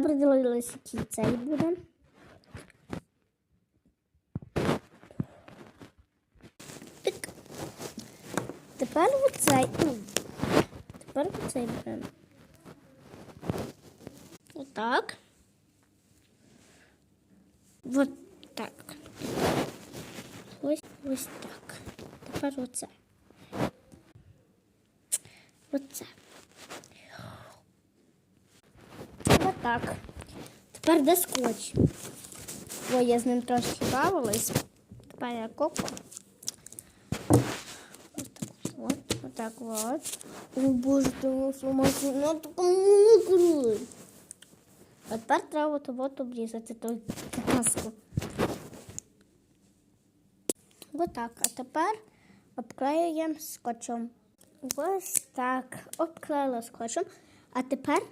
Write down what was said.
Дивилися, який цей буде. Так. Тепер оцей. Тепер оцей беремо. Отак. Вот так. Ось ось так. Тепер оце. Оце. Отак. Тепер де скотч. Ой, я з ним трошки бавилась. Тепер я. Отак от. Отак от. О, боже, ти мусимо на такому мокрою. А тепер треба от, обрізати ту маску. Отак. А тепер обклеюємо скотчем. Ось так. Обклеїла скотчем. А тепер